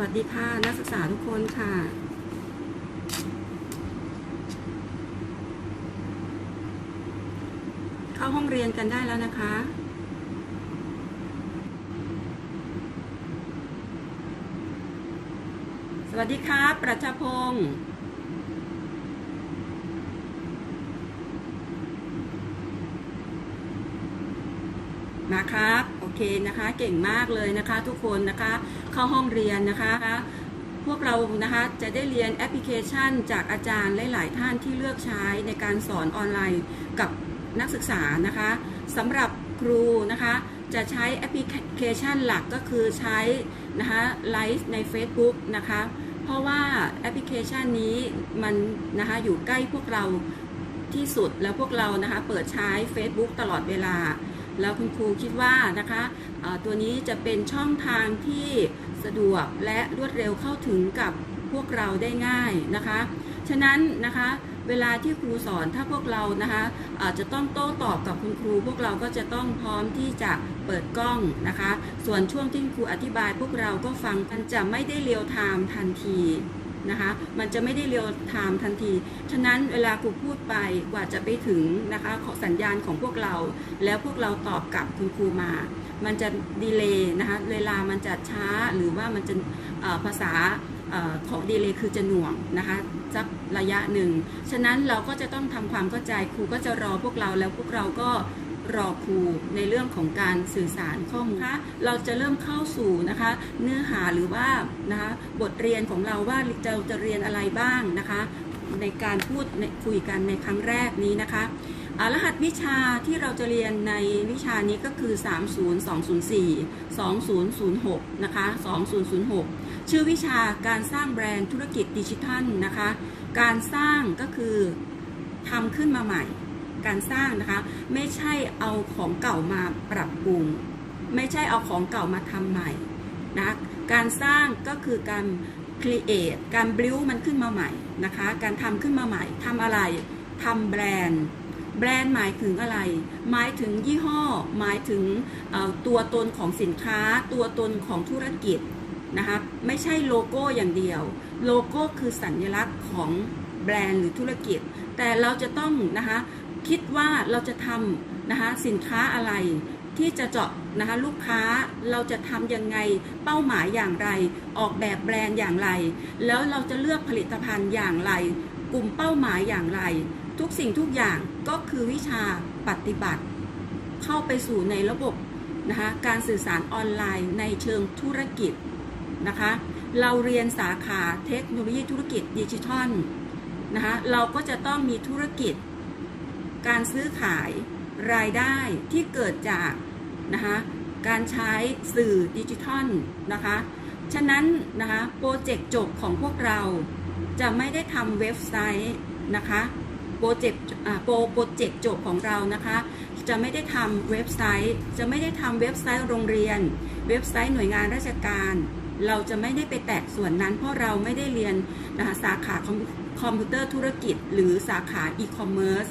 วัสดีค่ะ นักศึกษาทุกคนค่ะ เข้าห้องเรียนกันได้แล้วนะคะสวัสดีครับ ประชาพงศ์ มาครับ โอเคนะคะ เก่งมากเลยนะคะ ทุกคนนะคะ เข้าห้องเรียนนะคะ พวกเรานะคะจะได้เรียนแอปพลิเคชัน จากอาจารย์หลาย ๆ ท่านที่เลือกใช้ในการสอนออนไลน์กับนักศึกษานะคะสำหรับครูนะคะจะใช้แอปพลิเคชันหลักก็คือใช้นะคะไลฟ์ใน Facebook นะคะ เพราะว่าแอปพลิเคชันนี้มันนะคะอยู่ใกล้พวกเราที่สุดแล้วพวกเรานะคะเปิดใช้ Facebook ตลอดเวลา แล้วคุณครูคิดว่านะคะตัวนี้จะเป็นช่องทางที่สะดวกและรวดเร็วเข้าถึงกับพวกเราได้ง่ายนะคะ ฉะนั้นนะคะเวลาที่ครูสอนถ้าพวกเรานะคะอาจจะต้องโต้ตอบกับคุณครู พวกเราก็จะต้องพร้อมที่จะเปิดกล้องนะคะ ส่วนช่วงที่ครูอธิบายพวกเราก็ฟังมันจะไม่ได้เรียวไทม์ทันที นะคะมันจะไม่ได้เรียวไทม์ทันที ฉะนั้นเวลาครูพูดไปกว่าจะไปถึงนะคะขอสัญญาณของพวกเรา แล้วพวกเราตอบกลับคุณครูมา มันจะดีเลย์นะคะเวลามันจะช้าหรือว่ามันจะภาษาอของดีเลย์คือจะหน่วงนะคะสักระยะหนึ่ง ฉะนั้นเราก็จะต้องทำความเข้าใจครูก็จะรอพวกเราแล้วพวกเราก็ รอครูในเรื่องของการสื่อสารข้อมูลนะคะเราจะเริ่มเข้าสู่นะคะ เนื้อหาหรือว่านะคะบทเรียนของเราว่าเราจะเรียนอะไรบ้างนะคะ ในการพูดในคุยกันในครั้งแรกนี้นะคะอ่ารหัสวิชาที่เราจะเรียนในวิชานี้ก็คือ 30204 2006 นะคะ 2006 ชื่อวิชาการสร้างแบรนด์ธุรกิจดิจิทัลนะคะ การสร้างก็คือทำขึ้นมาใหม่ การสร้างนะคะ ไม่ใช่เอาของเก่ามาปรับปรุง ไม่ใช่เอาของเก่ามาทำใหม่นะการสร้างก็คือการ create การ build มันขึ้นมาใหม่นะคะ การทำขึ้นมาใหม่ทำอะไรทำแบรนด์แบรนด์หมายถึงอะไร หมายถึงยี่ห้อ หมายถึงตัวตนของสินค้า ตัวตนของธุรกิจนะคะ ไม่ใช่โลโก้อย่างเดียว โลโก้คือสัญลักษณ์ของแบรนด์หรือธุรกิจ แต่เราจะต้องนะคะ คิดว่าเราจะทำนะคะสินค้าอะไรที่จะเจาะนะคะลูกค้าเราจะทำยังไงเป้าหมายอย่างไร ออกแบบแบรนด์อย่างไร แล้วเราจะเลือกผลิตภัณฑ์อย่างไร กลุ่มเป้าหมายอย่างไร ทุกสิ่งทุกอย่างก็คือวิชาปฏิบัติ เข้าไปสู่ในระบบนะคะการสื่อสารออนไลน์ในเชิงธุรกิจนะคะเราเรียนสาขาเทคโนโลยีธุรกิจดิจิทัลนะคะเราก็จะต้องมีธุรกิจ การซื้อขายรายได้ที่เกิดจากนะคะการใช้สื่อดิจิทัลนะคะ ฉะนั้นนะคะโปรเจกต์จบของพวกเราจะไม่ได้ทำเว็บไซต์นะคะโปรเจกต์อ่าโปรโปรเจกต์จบของเรานะคะ จะไม่ได้ทำเว็บไซต์ จะไม่ได้ทำเว็บไซต์โรงเรียน เว็บไซต์หน่วยงานราชการ เราจะไม่ได้ไปแตะส่วนนั้น เพราะเราไม่ได้เรียนนะคะสาขาคอมคอมพิวเตอร์ธุรกิจ หรือสาขาอีคอมเมิร์ซ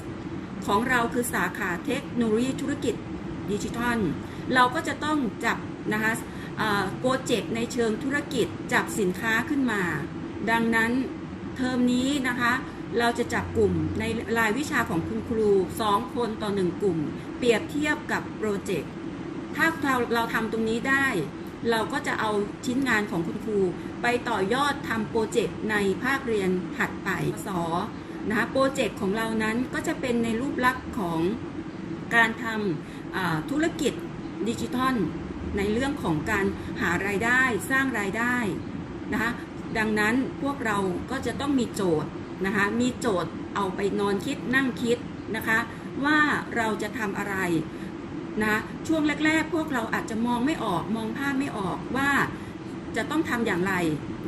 ของเราคือสาขาเทคโนโลยีธุรกิจดิจิทัล เราก็จะต้องจับนะคะโปรเจกต์ในเชิงธุรกิจจับสินค้าขึ้นมา ดังนั้นเทอมนี้นะคะเราจะจับกลุ่มในรายวิชาของคุณครู 2 คนต่อ 1 กลุ่ม เปรียบเทียบกับโปรเจกต์ถ้าเราเราทำตรงนี้ได้ เราก็จะเอาชิ้นงานของคุณครู ไปต่อยอดทำโปรเจกต์ในภาคเรียนถัดไปสอ นะคะโปรเจกต์ของเรานั้นก็จะเป็นในรูปลักษณ์ของการทำธุรกิจดิจิทัล ในเรื่องของการหารายได้สร้างรายได้นะคะดังนั้นพวกเราก็จะต้องมีโจทย์นะคะมีโจทย์เอาไปนอนคิดนั่งคิดนะคะว่าเราจะทำอะไรนะช่วงแรก ๆ พวกเราอาจจะมองไม่ออกมองภาพไม่ออกว่าจะต้องทำอย่างไร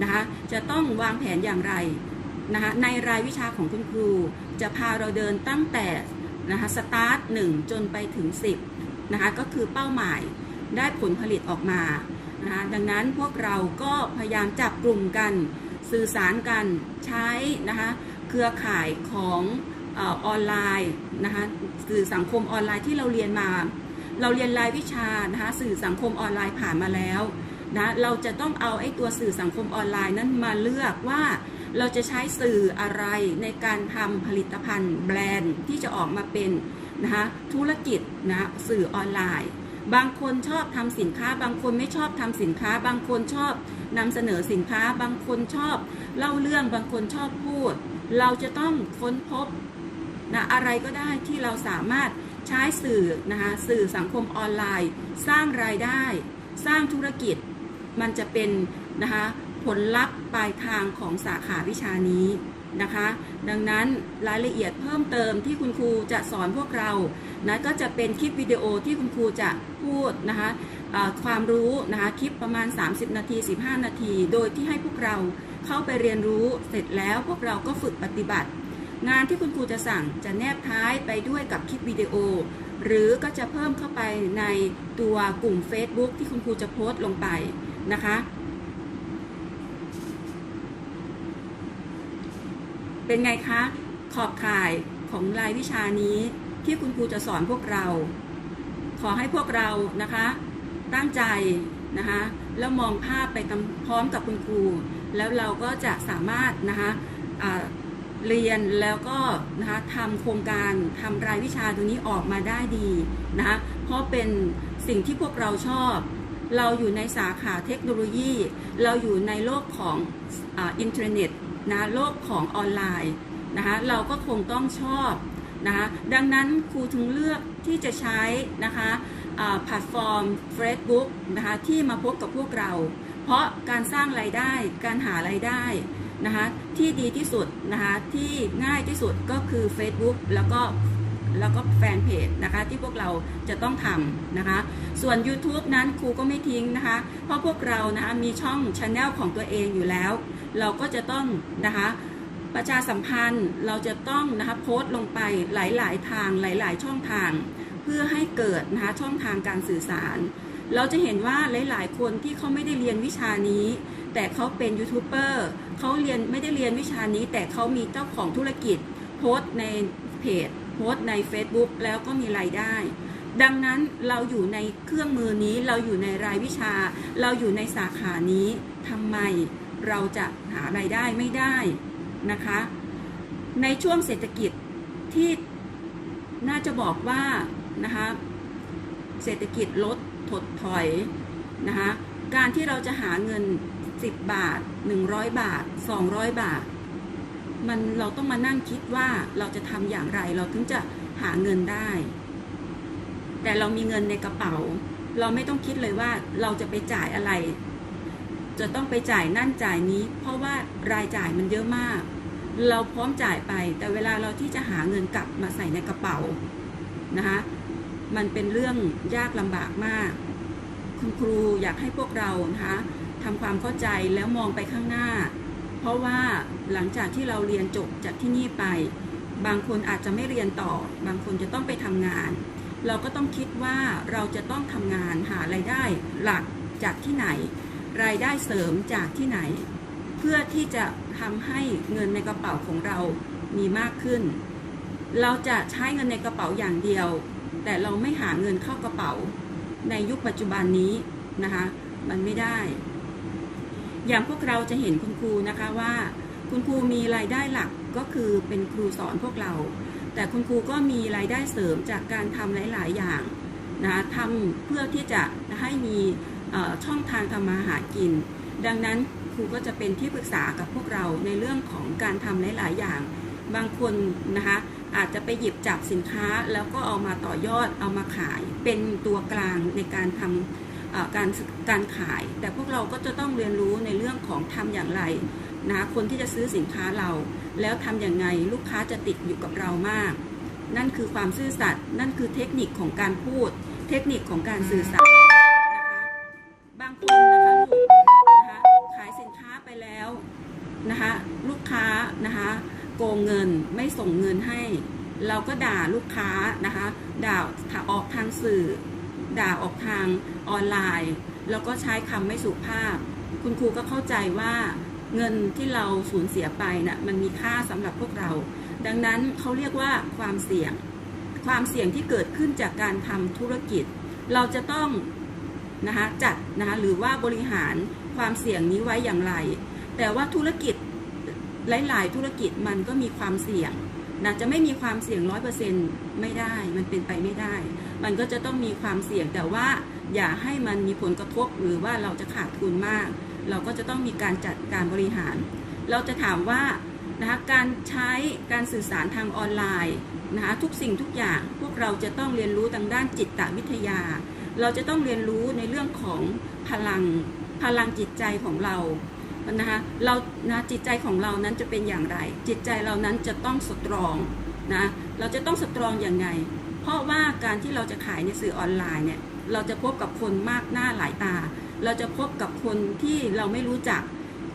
นะคะจะต้องวางแผนอย่างไร นะคะในรายวิชาของคุณครูจะพาเราเดินตั้งแต่นะคะสตาร์ทหนึ่งจนไปถึง 10นะคะก็คือเป้าหมายได้ผลผลิตออกมานะคะดังนั้นพวกเราก็พยายามจับกลุ่มกันสื่อสารกันใช้นะคะเครือข่ายของออออนไลน์นะคะสื่อสังคมออนไลน์ที่เราเรียนมา เราเรียนรายวิชานะคะสื่อสังคมออนไลน์ผ่านมาแล้วนะเราจะต้องเอาไอ้ตัวสื่อสังคมออนไลน์นั้นมาเลือกว่า เราจะใช้สื่ออะไรในการทำผลิตภัณฑ์แบรนด์ที่จะออกมาเป็นนะคะธุรกิจนะสื่อออนไลน์ บางคนชอบทำสินค้า บางคนไม่ชอบทำสินค้า บางคนชอบนำเสนอสินค้า บางคนชอบเล่าเรื่อง บางคนชอบพูด เราจะต้องค้นพบนะอะไรก็ได้ที่เราสามารถใช้สื่อนะคะสื่อสังคมออนไลน์ สร้างรายได้ สร้างธุรกิจ มันจะเป็นนะคะ ผลลัพธ์ปลายทางของสาขาวิชานี้นะคะ ดังนั้นรายละเอียดเพิ่มเติมที่คุณครูจะสอนพวกเรานะก็จะเป็นคลิปวิดีโอที่คุณครูจะพูดนะคะความรู้นะคะคลิปประมาณ 30 นาที 15 นาที โดยที่ให้พวกเราเข้าไปเรียนรู้เสร็จแล้วพวกเราก็ฝึกปฏิบัติ งานที่คุณครูจะสั่งจะแนบท้ายไปด้วยกับคลิปวิดีโอ หรือก็จะเพิ่มเข้าไปในตัวกลุ่ม Facebook ที่คุณครูจะโพสต์ลงไปนะคะ เป็นไงคะ ขอบข่ายของรายวิชานี้ที่คุณครูจะสอนพวกเรา ขอให้พวกเรานะคะ ตั้งใจนะคะแล้วมองภาพไปพร้อมกับคุณครู แล้วเราก็จะสามารถนะคะเรียนแล้วก็นะคะทำโครงการทำรายวิชาตัวนี้ออกมาได้ดีนะคะเพราะเป็นสิ่งที่พวกเราชอบ เราอยู่ในสาขาเทคโนโลยี เราอยู่ในโลกของออินเทอร์เน็ต นะโลกของออนไลน์นะคะเราก็คงต้องชอบนะคะดังนั้นครูถึงเลือกที่จะใช้นะคะแพลตฟอร์ม Facebook นะคะที่มาพบกับพวกเรา เพราะการสร้างรายได้การหารายได้นะคะที่ดีที่สุดนะคะที่ง่ายที่สุดก็คือ Facebook แล้วก็ แล้วก็แฟนเพจนะคะที่พวกเราจะต้องทำนะคะ ส่วน YouTube นั้นครูก็ไม่ทิ้งนะคะ เพราะพวกเรานะคะมีช่องช anel ของตัวเองอยู่แล้ว เราก็จะต้องนะคะประชาสัมพันธ์เราจะต้องนะคะโพสต์ลงไปหลาย ๆ ทางหลาย ๆ ช่องทาง เพื่อให้เกิดนะคะช่องทางการสื่อสาร เราจะเห็นว่าหลาย ๆ คนที่เขาไม่ได้เรียนวิชานี้ แต่เขาเป็นยูทูบเบอร์เขาเรียนไม่ได้เรียนวิชานี้ แต่เขามีเจ้าของธุรกิจโพสต์ในเพจ โพสต์ใน Facebook แล้วก็มีรายได้ ดังนั้นเราอยู่ในเครื่องมือนี้เราอยู่ในรายวิชา เราอยู่ในสาขานี้ทำไมเราจะหารายได้ไม่ได้นะคะ ในช่วงเศรษฐกิจที่น่าจะบอกว่านะคะเศรษฐกิจลดถดถอยนะคะการที่เราจะหาเงิน 10 บาท 100 บาท 200 บาท มันเราต้องมานั่งคิดว่าเราจะทำอย่างไร เราถึงจะหาเงินได้ แต่เรามีเงินในกระเป๋า เราไม่ต้องคิดเลยว่าเราจะไปจ่ายอะไร จะต้องไปจ่ายนั่นจ่ายนี้ เพราะว่ารายจ่ายมันเยอะมาก เราพร้อมจ่ายไป แต่เวลาเราที่จะหาเงินกลับมาใส่ในกระเป๋านะคะมันเป็นเรื่องยากลำบากมาก คุณครูอยากให้พวกเรานะคะทำความเข้าใจแล้วมองไปข้างหน้า เพราะว่าหลังจากที่เราเรียนจบจากที่นี่ไป บางคนอาจจะไม่เรียนต่อ บางคนจะต้องไปทำงาน เราก็ต้องคิดว่าเราจะต้องทำงานหารายได้หลักจากที่ไหน รายได้เสริมจากที่ไหน เพื่อที่จะทำให้เงินในกระเป๋าของเรามีมากขึ้น เราจะใช้เงินในกระเป๋าอย่างเดียว แต่เราไม่หาเงินเข้ากระเป๋า ในยุคปัจจุบันนี้นะคะ มันไม่ได้ อย่างพวกเราจะเห็นคุณครูนะคะว่า คุณครูมีรายได้หลักก็คือเป็นครูสอนพวกเรา แต่คุณครูก็มีรายได้เสริมจากการทำหลาย ๆ อย่างนะทำเพื่อที่จะให้มีช่องทางทำมาหากิน ดังนั้นครูก็จะเป็นที่ปรึกษากับพวกเราในเรื่องของการทำหลาย ๆ อย่าง บางคนนะคะอาจจะไปหยิบจับสินค้าแล้วก็เอามาต่อยอดเอามาขาย เป็นตัวกลางในการทำ การการขาย แต่พวกเราก็จะต้องเรียนรู้ในเรื่องของทำอย่างไรนะคนที่จะซื้อสินค้าเรา แล้วทำอย่างไงลูกค้าจะติดอยู่กับเรามาก นั่นคือความซื่อสัตย์นั่นคือเทคนิคของการพูด เทคนิคของการสื่อสารนะคะบางคนนะคะลูกนะคะขายสินค้าไปแล้วนะคะลูกค้านะคะโกงเงินไม่ส่งเงินให้ เราก็ด่าลูกค้านะคะด่าออกทางสื่อ ด่าออกทางออนไลน์ แล้วก็ใช้คำไม่สุภาพ คุณครูก็เข้าใจว่าเงินที่เราสูญเสียไปนะ่ะมันมีค่าสำหรับพวกเรา ดังนั้นเขาเรียกว่าความเสี่ยง ความเสี่ยงที่เกิดขึ้นจากการทำธุรกิจ เราจะต้องนะคะจัดนะคะหรือว่าบริหารความเสี่ยงนี้ไว้อย่างไร แต่ว่าธุรกิจหลาย ๆ ธุรกิจมันก็มีความเสี่ยง นะจะไม่มีความเสี่ยงร้อยเปอร์เซ็นไม่ได้ มันเป็นไปไม่ได้ มันก็จะต้องมีความเสี่ยงแต่ว่าอย่าให้มันมีผลกระทบหรือว่าเราจะขาดทุนมาก เราก็จะต้องมีการจัดการบริหาร เราจะถามว่านะคะการใช้การสื่อสารทางออนไลน์นะคะทุกสิ่งทุกอย่างพวกเราจะต้องเรียนรู้ทางด้านจิตวิทยา เราจะต้องเรียนรู้ในเรื่องของพลังพลังจิตใจของเรา นะคะเรานะจิตใจของเรานั้นจะเป็นอย่างไร จิตใจเรานั้นจะต้องสตรองนะเราจะต้องสตรองอย่างไง เพราะว่าการที่เราจะขายในสื่อออนไลน์เนี่ยเราจะพบกับคนมากหน้าหลายตา เราจะพบกับคนที่เราไม่รู้จัก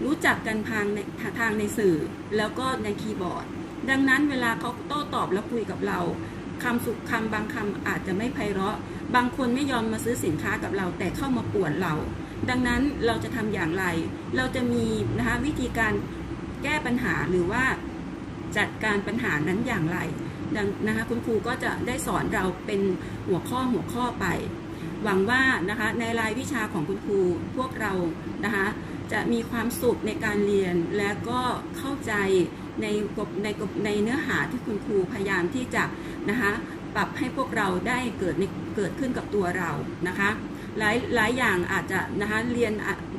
รู้จักกันทางในทางในสื่อ แล้วก็ในคีย์บอร์ด ดังนั้นเวลาเขาโต้ตอบแล้วคุยกับเราคำสุขคำบางคำอาจจะไม่ไพเราะ บางคนไม่ยอมมาซื้อสินค้ากับเรา แต่เข้ามาป่วนเรา ดังนั้นเราจะทำอย่างไร เราจะมีนะคะวิธีการแก้ปัญหาหรือว่าจัดการปัญหานั้นอย่างไรดังนะคะคุณครูก็จะได้สอนเราเป็นหัวข้อหัวข้อไป หวังว่านะคะในรายวิชาของคุณครูพวกเรานะคะจะมีความสุขในการเรียนและก็เข้าใจในกบในกบในเนื้อหาที่คุณครูพยายามที่จะนะคะปรับให้พวกเราได้เกิดในเกิดขึ้นกับตัวเรานะคะ หลายหลายอย่างอาจจะนะคะเรียน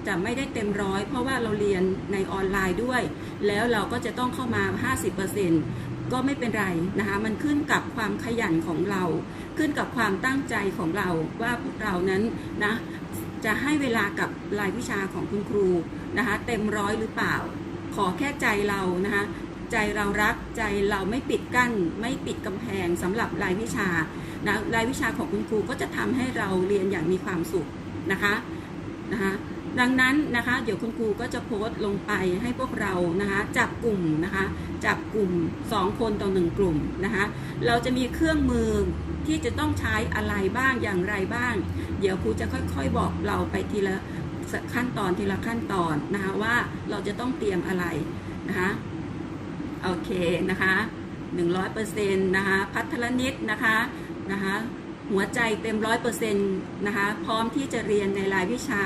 จะไม่ได้เต็มร้อยเพราะว่าเราเรียนในออนไลน์ด้วย แล้วเราก็จะต้องเข้ามา 50%ก็ไม่เป็นไรนะคะ มันขึ้นกับความขยันของเรา ขึ้นกับความตั้งใจของเราว่าพวกเรานั้นนะจะให้เวลากับรายวิชาของคุณครูนะคะ เต็มร้อยหรือเปล่า ขอแค่ใจเรานะคะ ใจเรารักใจเราไม่ปิดกั้น ไม่ปิดกำแพงสำหรับรายวิชา รายวิชาของคุณครูก็จะทำให้เราเรียนอย่างมีความสุขนะคะนะคะดังนั้นนะคะ เดี๋ยวคุณครูก็จะโพสต์ลงไปให้พวกเรานะคะจับกลุ่มนะคะจับกลุ่ม 2 คนต่อหนึ่งกลุ่มนะคะเราจะมีเครื่องมือที่จะต้องใช้อะไรบ้างอย่างไรบ้าง เดี๋ยวครูจะค่อยๆบอกเราไปทีละขั้นตอนทีละขั้นตอนนะคะว่าเราจะต้องเตรียมอะไรนะคะโอเคนะคะ100%นะคะพัทรนิดนะคะ นะคะหัวใจเต็มร้อยเปอร์เซ็นต์นะคะพร้อมที่จะเรียนในรายวิชา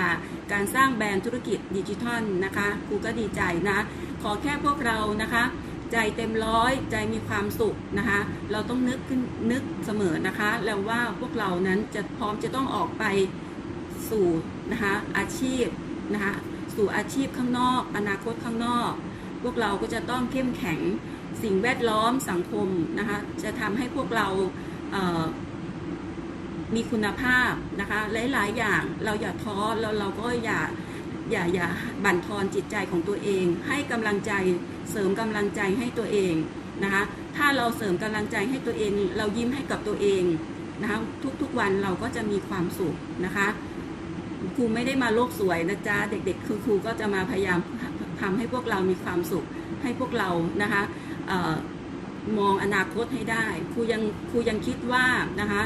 การสร้างแบรนด์ธุรกิจดิจิทัลนะคะครูก็ดีใจนะขอแค่พวกเรานะคะใจเต็มร้อยใจมีความสุขนะคะ เราต้องนึกขึ้นนึกเสมอนะคะ แล้วว่าพวกเรานั้นจะพร้อมจะต้องออกไปสู่นะคะอาชีพนะคะสู่อาชีพข้างนอก อนาคตข้างนอก พวกเราก็จะต้องเข้มแข็งสิ่งแวดล้อมสังคมนะคะจะทำให้พวกเรา มีคุณภาพนะคะ หลาย ๆ อย่างเราอย่าท้อแล้วเราก็อย่าอย่าอย่าบั่นทอนจิตใจของตัวเอง ให้กำลังใจเสริมกำลังใจให้ตัวเองนะคะ ถ้าเราเสริมกำลังใจให้ตัวเอง เรายิ้มให้กับตัวเองนะคะทุกๆวันเราก็จะมีความสุขนะคะครูไม่ได้มาโลกสวยนะจ๊ะเด็กๆ คือครูก็จะมาพยายามทำให้พวกเรามีความสุขให้พวกเรานะคะ มองอนาคตให้ได้ครูยังครูยังคิดว่านะคะ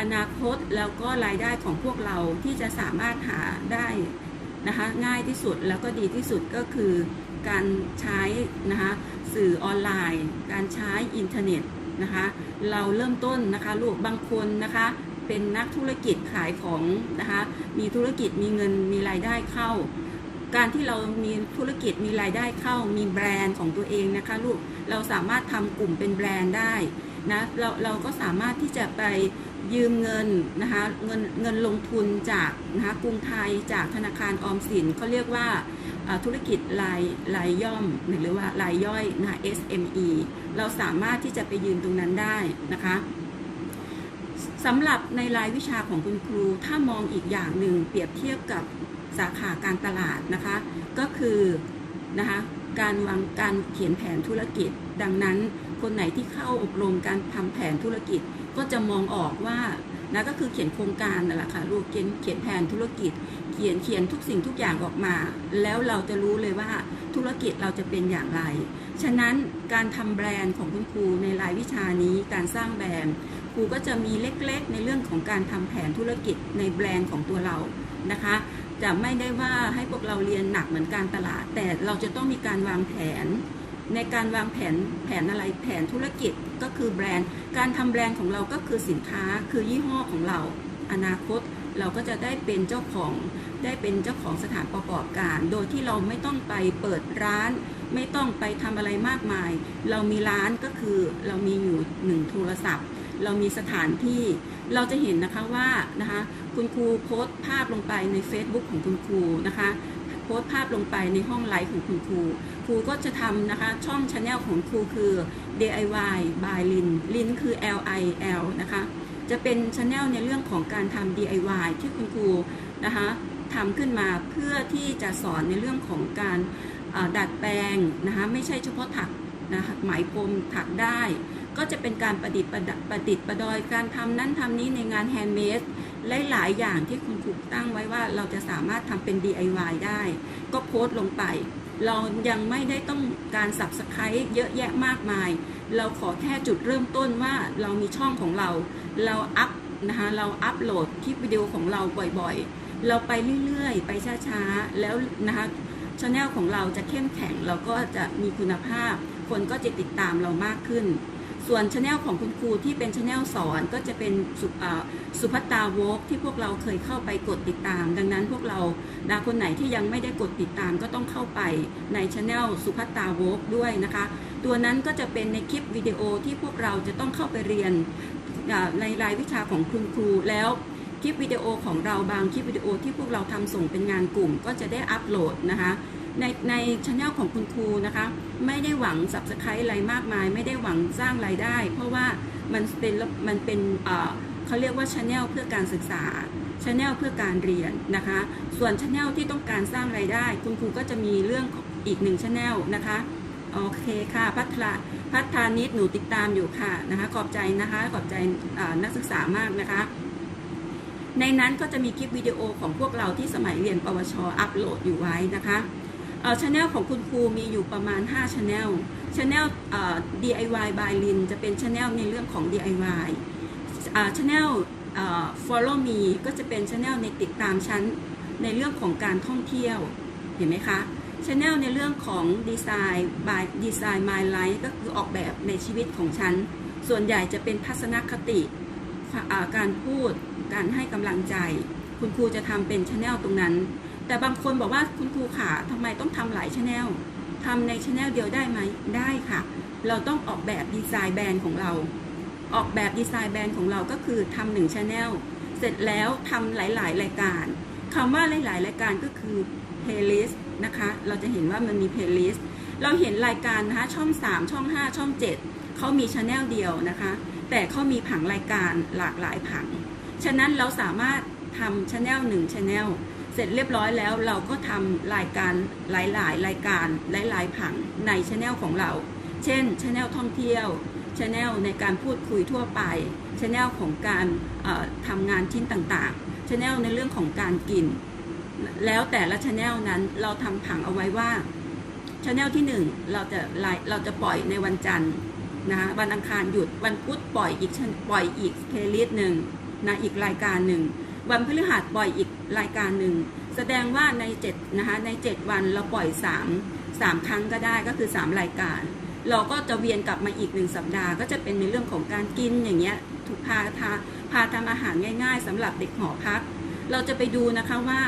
อนาคตแล้วก็รายได้ของพวกเราที่จะสามารถหาได้นะคะง่ายที่สุดแล้วก็ดีที่สุดก็คือการใช้นะคะสื่อออนไลน์ การใช้อินเทอร์เน็ตนะคะเราเริ่มต้นนะคะลูกบางคนนะคะเป็นนักธุรกิจขายของนะคะมีธุรกิจมีเงินมีรายได้เข้า การที่เรามีธุรกิจมีรายได้เข้ามีแบรนด์ของตัวเองนะคะลูกเราสามารถทำกลุ่มเป็นแบรนด์ได้นะเราเราก็สามารถที่จะไปยืมเงินนะคะเงินเงินลงทุนจากนะคะกรุงไทยจากธนาคารออมสินเขาเรียกว่าธุรกิจรายรายย่อมหรือว่ารายย่อยนะ SME เราสามารถที่จะไปยืมตรงนั้นได้นะคะสำหรับในรายวิชาของคุณครูถ้ามองอีกอย่างหนึ่งเปรียบเทียบกับ สาขาการตลาดนะคะ ก็คือนะคะการวางการเขียนแผนธุรกิจ ดังนั้นคนไหนที่เข้าอบรมการทำแผนธุรกิจก็จะมองออกว่านะก็คือเขียนโครงการนั่นแหละค่ะลูกเขียนเขียนแผนธุรกิจ เขียนเขียนทุกสิ่งทุกอย่างออกมา แล้วเราจะรู้เลยว่าธุรกิจเราจะเป็นอย่างไร ฉะนั้นการทำแบรนด์ของคุณครูในรายวิชานี้การสร้างแบรนด์ครูก็จะมีเล็กๆ ในเรื่องของการทำแผนธุรกิจในแบรนด์ของตัวเรานะคะ จะไม่ได้ว่าให้พวกเราเรียนหนักเหมือนการตลาด แต่เราจะต้องมีการวางแผน ในการวางแผนแผนอะไรแผนธุรกิจก็คือแบรนด์ การทำแบรนด์ของเราก็คือสินค้า คือยี่ห้อของเรา อนาคตเราก็จะได้เป็นเจ้าของได้เป็นเจ้าของสถานประกอบการ โดยที่เราไม่ต้องไปเปิดร้าน ไม่ต้องไปทำอะไรมากมาย เรามีร้านก็คือเรามีอยู่หนึ่งโทรศัพท์ เรามีสถานที่ เราจะเห็นนะคะว่านะคะคุณครูโพสต์ภาพลงไปใน Facebook ของคุณครูนะคะโพสต์ภาพลงไปในห้องไลฟ์ของคุณครู ครูก็จะทำนะคะช่องช anel ของครูคือ DIY by Lin Lin คือ L I L นะคะจะเป็นช anel ในเรื่องของการทำ DIY ที่คุณครูนะคะทำขึ้นมาเพื่อที่จะสอนในเรื่องของการดัดแปลงนะคะไม่ใช่เฉพาะถักนะคะไหมพรมถักได้ ก็จะเป็นการประดิษฐ์ประดประดิษฐ์ประดอยการทำนั้นทำนี้ในงานแฮนด์เมดหลายๆอย่างที่คุณครูตั้งไว้ว่าเราจะสามารถทำเป็น DIY ได้ ก็โพสต์ลงไป เรายังไม่ได้ต้องการสับสไครเยอะแยะมากมาย เราขอแค่จุดเริ่มต้นว่าเรามีช่องของเรา เราอัพนะคะเราอัพโหลดคลิปวิดีโอของเราบ่อยๆ เราไปเรื่อยๆ ไปช้าๆ แล้วนะคะช anel ของเราจะเข้มแข็งเราก็จะมีคุณภาพ คนก็จะติดตามเรามากขึ้น ส่วนช anel ของคุณครูที่เป็นช anel สอนก็จะเป็นสุสภัตตาวกที่พวกเราเคยเข้าไปกดติดตาม ดังนั้นพวกเรานะคนไหนที่ยังไม่ได้กดติดตามก็ต้องเข้าไปในช anel สุภัตตาวกด้วยนะคะ ตัวนั้นก็จะเป็นในคลิปวิดีโอที่พวกเราจะต้องเข้าไปเรียนในรายวิชาของคุณครูแล้วคลิปวิดีโอของเราบางคลิปวิดีโอที่พวกเราทำส่งเป็นงานกลุ่ม ก็จะได้อัปโหลดนะคะ ในในช anel ของคุณครูนะคะ ไม่ได้หวัง subscribe อะไรมากมาย ไม่ได้หวังสร้างรายได้ เพราะว่ามันเป็นมันเป็นเเขาเรียกว่าช anel เพื่อการศึกษาช anel เพื่อการเรียนนะคะ ส่วนช anel ที่ต้องการสร้างรายได้ คุณครูก็จะมีเรื่องอีกหนึ่งช anel นะคะโอเคค่ะพัฒนาพัฒานิดหนูติดตามอยู่ค่ะนะคะขอบใจนะคะขอบใจนักศึกษามากนะคะ ในนั้นก็จะมีคลิปวิดีโอของพวกเราที่สมัยเรียนปวชอัปโหลดอยู่ไว้นะคะ อ่อช anel ของคุณครูมีอยู่ประมาณ5 channel channel เอ่อ DIY by Lin จะเป็น channel ในเรื่องของ DIY อ่า channel เอ่อ follow me ก็จะเป็น channel ในติดตามชั้นในเรื่องของการท่องเที่ยว เห็นไหมคะ channel ในเรื่องของดีไซน์ by design my life ก็คือออกแบบในชีวิตของฉัน ส่วนใหญ่จะเป็นทัศนคติ การพูด การให้กำลังใจ คุณครูจะทำเป็นช anel ตรงนั้น แต่บางคนบอกว่าคุณครูขาทำไมต้องทำหลายช anel ทำในช anel เดียวได้ไหมได้ค่ะ เราต้องออกแบบดีไซน์แบรนด์ของเรา ออกแบบดีไซน์แบรนด์ของเราก็คือทำหนึ่งช anel เสร็จแล้วทำหลาย ๆ รายการคำว่าหลาย ๆ รายการก็คือ playlist นะคะ เราจะเห็นว่ามันมี playlist เราเห็นรายการนะคะช่อง 3 ช่อง 5 ช่อง 7เขามีช anel เดียวนะคะ แต่เขามีผังรายการหลากหลายผัง ฉะนั้นเราสามารถทำช anel หนึ่งช anel เสร็จเรียบร้อยแล้วเราก็ทำรายการหลาย ๆ รายการหลาย ๆ ผังในช anel ของเรา เช่นช anel ท่องเที่ยวช anel ในการพูดคุยทั่วไปช anel ของการทำงานชิ้นต่างๆช anel ในเรื่องของการกิน แล้วแต่ละช anel นั้นเราทำผังเอาไว้ว่าช anel ที่หนึ่งเราจะไลเราจะปล่อยในวันจันทร์นะวันอังคารหยุดวันพุธปล่อยอีกปล่อยอีกเพลย์ลิสต์หนึ่งนะอีกรายการหนึ่ง วันพฤหัสปล่อยอีกรายการหนึ่ง แสดงว่าในเจ็ดนะคะในเจ็ดวันเราปล่อยสามสามครั้งก็ได้ก็คือสามรายการ เราก็จะเวียนกลับมาอีกหนึ่งสัปดาห์ ก็จะเป็นในเรื่องของการกินอย่างเงี้ยถูกพาทาพาทำอาหารง่าย ๆสำหรับเด็กหอพัก เราจะไปดูนะคะว่า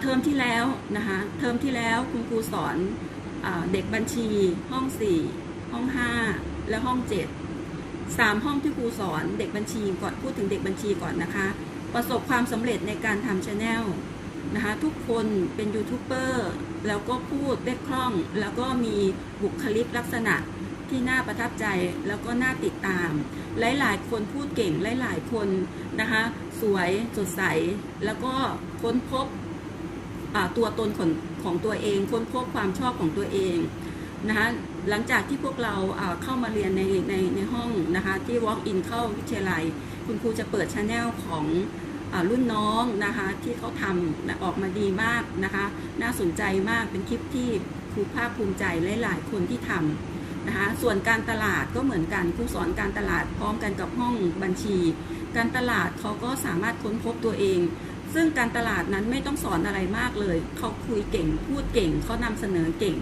เทอมที่แล้วนะคะเทอมที่แล้วคุณครูสอนเอเด็กบัญชี ห้อง 4 ห้อง 5 และห้อง7สามห้องที่ครูสอนเด็กบัญชีก่อนพูดถึงเด็กบัญชีก่อนนะคะ ประสบความสำเร็จในการทำชาแนลนะคะทุกคนเป็นยูทูบเบอร์แล้วก็พูดได้คล่อง แล้วก็มีบุคลิกลักษณะที่น่าประทับใจแล้วก็น่าติดตาม หลาย ๆ คนพูดเก่งหลาย ๆ คนนะคะสวยสดใส แล้วก็ค้นพบตัวตนของของตัวเอง ค้นพบความชอบของตัวเองนะคะหลังจากที่พวกเราอ่าเข้ามาเรียนในในในห้องนะคะที่ walk in เข้าวิทยาลัย คุณครูจะเปิดช anel ของอรุ่นน้องนะคะที่เขาทำออกมาดีมากนะคะน่าสนใจมากเป็นคลิปที่ครูภาคภูมิใจหลาย ๆ คนที่ทำนะคะส่วนการตลาดก็เหมือนกันครูสอนการตลาดพร้อมกันกับห้องบัญชี การตลาดเขาก็สามารถค้นพบตัวเอง ซึ่งการตลาดนั้นไม่ต้องสอนอะไรมากเลย เขาคุยเก่งพูดเก่งเขานำเสนอเก่ง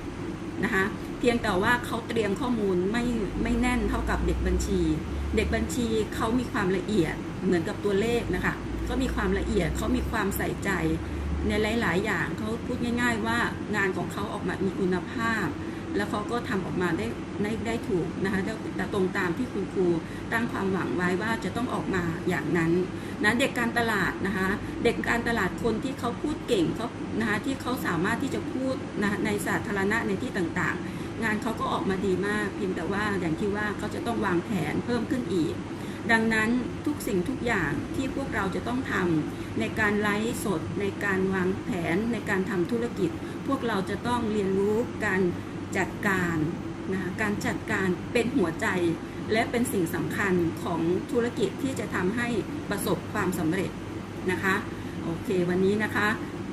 นะคะ เพียงแต่ว่าเขาเตรียมข้อมูลไม่ไม่แน่นเท่ากับเด็กบัญชี เด็กบัญชีเขามีความละเอียดเหมือนกับตัวเลขนะคะเขามีความละเอียดเขามีความใส่ใจในหลาย ๆ อย่างเขาพูดง่าย ๆ ว่างานของเขาออกมามีคุณภาพ แล้วเขาก็ทำออกมาได้ได้ได้ถูกนะคะแต่ตรงตามที่คุณครูตั้งความหวังไว้ว่าจะต้องออกมาอย่างนั้นนะเด็กการตลาดนะคะเด็กการตลาดคนที่เขาพูดเก่งเขานะคะที่เขาสามารถที่จะพูดนะในสาธารณะในที่ต่าง ๆ งานเขาก็ออกมาดีมากเพียงแต่ว่าอย่างที่ว่าเขาจะต้องวางแผนเพิ่มขึ้นอีก ดังนั้นทุกสิ่งทุกอย่างที่พวกเราจะต้องทำในการไลฟ์สด ในการวางแผนในการทำธุรกิจ พวกเราจะต้องเรียนรู้การจัดการนะการจัดการเป็นหัวใจและเป็นสิ่งสำคัญของธุรกิจที่จะทำให้ประสบความสำเร็จนะคะ โอเควันนี้นะคะ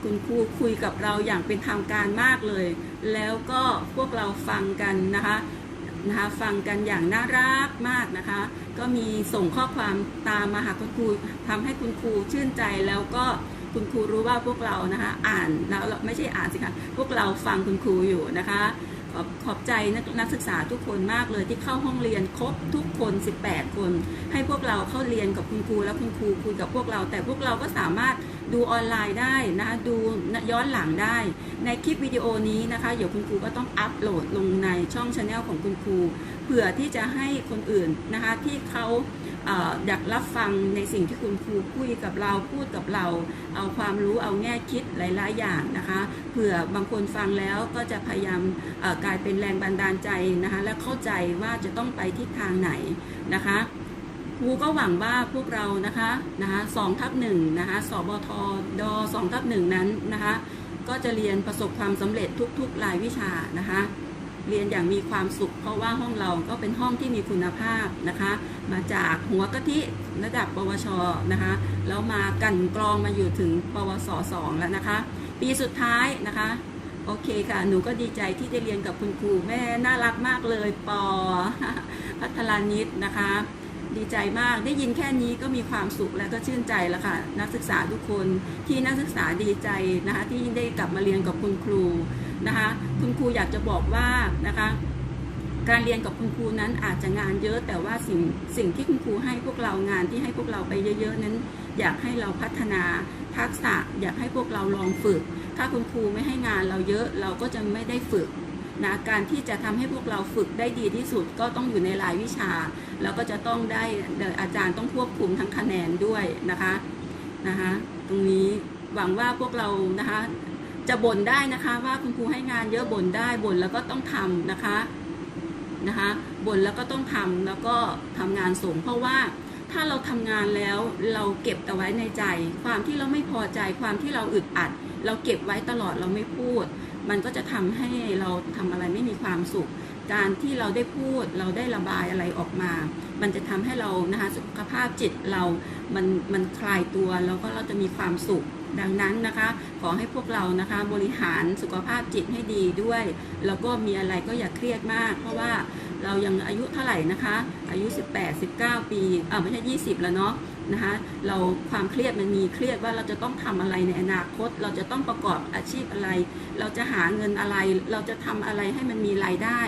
คุณครูคุยกับเราอย่างเป็นทางการมากเลย แล้วก็พวกเราฟังกันนะคะนะคะฟังกันอย่างน่ารักมากนะคะ ก็มีส่งข้อความตามมาหาคุณครูทำให้คุณครูชื่นใจแล้วก็คุณครูรู้ว่าพวกเรานะคะอ่านแล้วไม่ใช่อ่านสิคะพวกเราฟังคุณครูอยู่นะคะ ขอบใจนักนกศึกษาทุกคนมากเลยที่เข้าห้องเรียนครบทุกคน 18 คน ให้พวกเราเข้าเรียนกับคุณครูแล้วคุณครูคุยกับพวกเรา แต่พวกเราก็สามารถดูออนไลน์ได้นะดูย้อนหลังได้ ในคลิปวิดีโอนี้นะคะเดี๋ยวคุณครูก็ต้องอัปโหลดลงในช่องชาแนลของคุณครูเผื่อที่จะให้คนอื่นนะคะที่เขาอยากรับฟังในสิ่งที่คุณครูคุยกับเราพูดกับเรา เอาความรู้เอาแง่คิดหลาย ๆ อย่างนะคะ ผื่อบางคนฟังแล้วก็จะพยายามกลายเป็นแรงบันดาลใจนะคะและเข้าใจว่าจะต้องไปทิศทางไหนนะคะครูก็หวังว่าพวกเรานะคะนะคะสองทับหนึ่งนะคะสบทดสองทับหนึ่งนั้นนะคะก็จะเรียนประสบความสำเร็จทุกๆรายวิชานะคะเรียนอย่างมีความสุข เพราะว่าห้องเราก็เป็นห้องที่มีคุณภาพนะคะ มาจากหัวกะทิระดับปวชนะคะแล้วมากันกรองมาอยู่ถึงปวสสองแล้วนะคะ ปีสุดท้ายนะคะ โอเคค่ะ หนูก็ดีใจที่ได้เรียนกับคุณครูแม่น่ารักมากเลยปอพัทลานิดนะคะ ดีใจมากได้ยินแค่นี้ก็มีความสุขและก็ชื่นใจแล้วค่ะ นักศึกษาทุกคนที่นักศึกษาดีใจนะคะ ที่ได้กลับมาเรียนกับคุณครูนะคะ คุณครูอยากจะบอกว่านะคะ การเรียนกับคุณครูนั้นอาจจะงานเยอะ แต่ว่าสิ่งสิ่งที่คุณครูให้พวกเรางานที่ให้พวกเราไปเยอะ ๆ นั้น อยากให้เราพัฒนาทักษะอยากให้พวกเราลองฝึก ถ้าคุณครูไม่ให้งานเราเยอะเราก็จะไม่ได้ฝึกนะการที่จะทำให้พวกเราฝึกได้ดีที่สุดก็ต้องอยู่ในรายวิชา แล้วก็จะต้องได้อาจารย์ต้องควบคุมทั้งคะแนนด้วยนะคะนะคะตรงนี้หวังว่าพวกเรานะคะจะบ่นได้นะคะว่าคุณครูให้งานเยอะบ่นได้บ่นแล้วก็ต้องทำนะคะ นะคะบ่นแล้วก็ต้องทำแล้วก็ทำงานส่ง เพราะว่าถ้าเราทำงานแล้วเราเก็บเอาไว้ในใจ ความที่เราไม่พอใจความที่เราอึดอัด เราเก็บไว้ตลอดเราไม่พูด มันก็จะทำให้เราทำอะไรไม่มีความสุข การที่เราได้พูดเราได้ระบายอะไรออกมา มันจะทำให้เรานะคะสุขภาพจิตเรา มันมันคลายตัวแล้วก็เราจะมีความสุข ดังนั้นนะคะ ขอให้พวกเรานะคะบริหารสุขภาพจิตให้ดีด้วย แล้วก็มีอะไรก็อย่าเครียดมาก เพราะว่าเรายังอายุเท่าไหร่นะคะ อายุ 18 19 ปีเออไม่ใช่ 20 แล้วเนาะนะคะเราความเครียดมันมีเครียดว่าเราจะต้องทำอะไรในอนาคต เราจะต้องประกอบอาชีพอะไร เราจะหาเงินอะไร เราจะทำอะไรให้มันมีรายได้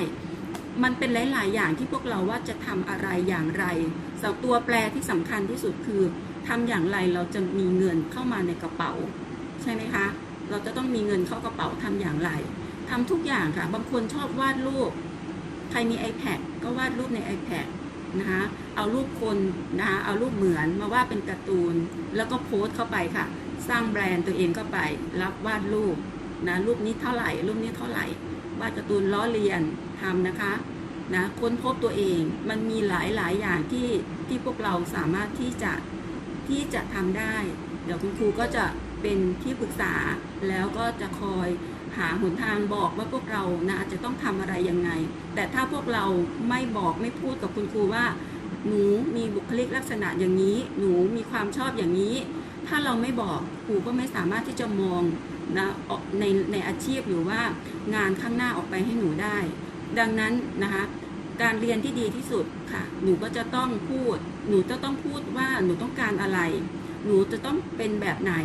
มันเป็นหลาย ๆ อย่างที่พวกเราว่าจะทำอะไรอย่างไรสตัวแปรที่สำคัญที่สุดคือ ทำอย่างไรเราจะมีเงินเข้ามาในกระเป๋า ใช่ไหมคะ เราจะต้องมีเงินเข้ากระเป๋าทำอย่างไรทำทุกอย่างค่ะ บางคนชอบวาดรูป ใครมี iPad ก็วาดรูปใน iPad นะคะเอารูปคนนะคะเอารูปเหมือนมาวาดเป็นการ์ตูน แล้วก็โพสต์เข้าไปค่ะ สร้างแบรนด์ตัวเองเข้าไป รับวาดรูปนะรูปนี้เท่าไหร่ รูปนี้เท่าไหร่วาดการ์ตูนล้อเลียนทำนะคะนะค้นพบตัวเองมันมีหลายหลายอย่างที่ที่พวกเราสามารถที่จะ ที่จะทำได้ เดี๋ยวคุณครูก็จะเป็นที่ปรึกษาแล้วก็จะคอยหาหนทางบอกว่าพวกเรานะจะต้องทำอะไรยังไง แต่ถ้าพวกเราไม่บอกไม่พูดกับคุณครูว่า หนูมีบุคลิกลักษณะอย่างนี้ หนูมีความชอบอย่างนี้ ถ้าเราไม่บอกครูก็ไม่สามารถที่จะมองนะในในอาชีพหรือว่างานข้างหน้าออกไปให้หนูได้ ดังนั้นนะคะการเรียนที่ดีที่สุดค่ะ หนูก็จะต้องพูด หนูจะต้องพูดว่าหนูต้องการอะไร หนูจะต้องเป็นแบบไหน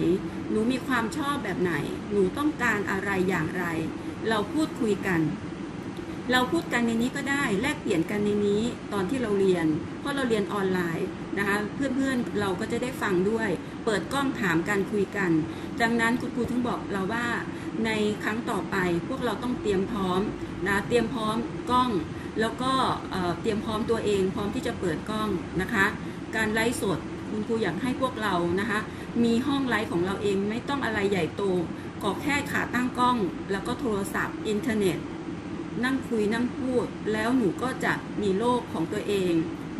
หนูมีความชอบแบบไหน หนูต้องการอะไรอย่างไร เราพูดคุยกัน เราพูดกันในนี้ก็ได้แลกเปลี่ยนกันในนี้ตอนที่เราเรียน เพราะเราเรียนออนไลน์นะคะเพื่อนๆเราก็จะได้ฟังด้วย เปิดกล้องถามกันคุยกัน ดังนั้นคุณครูถึงบอกเราว่าในครั้งต่อไปพวกเราต้องเตรียมพร้อมนะเตรียมพร้อมกล้อง แล้วก็เตรียมพร้อมตัวเองพร้อมที่จะเปิดกล้องนะคะ การไลฟ์สดคุณครูอยากให้พวกเรานะคะ มีห้องไลฟ์ของเราเองไม่ต้องอะไรใหญ่โตก็แค่ขาตั้งกล้อง แล้วก็โทรศัพท์อินเทอร์เน็ต นั่งคุยนั่งพูด แล้วหนูก็จะมีโลกของตัวเอง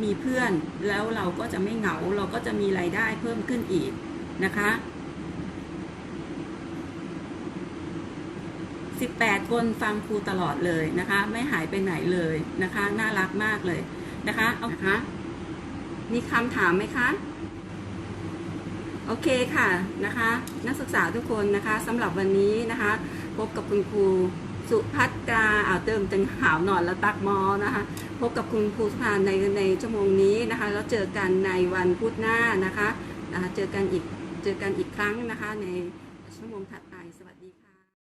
มีเพื่อนแล้วเราก็จะไม่เหงา เราก็จะมีรายได้เพิ่มขึ้นอีกนะคะ 18 คนฟังครูตลอดเลยนะคะ ไม่หายไปไหนเลยนะคะ น่ารักมากเลยนะคะเอานะคะมีคำถามไหมคะโอเคค่ะนะคะ นักศึกษาทุกคนนะคะสำหรับวันนี้นะคะ พบกับคุณครูสุพัตราอ่าวเติมจังหาวหนอนแล้วตักมอนะคะ พบกับคุณครูสุภานในในชั่วโมงนี้นะคะ แล้วเจอกันในวันพุธหน้านะคะอ่าเจอกันอีกเจอกันอีกครั้งนะคะในชั่วโมงถัด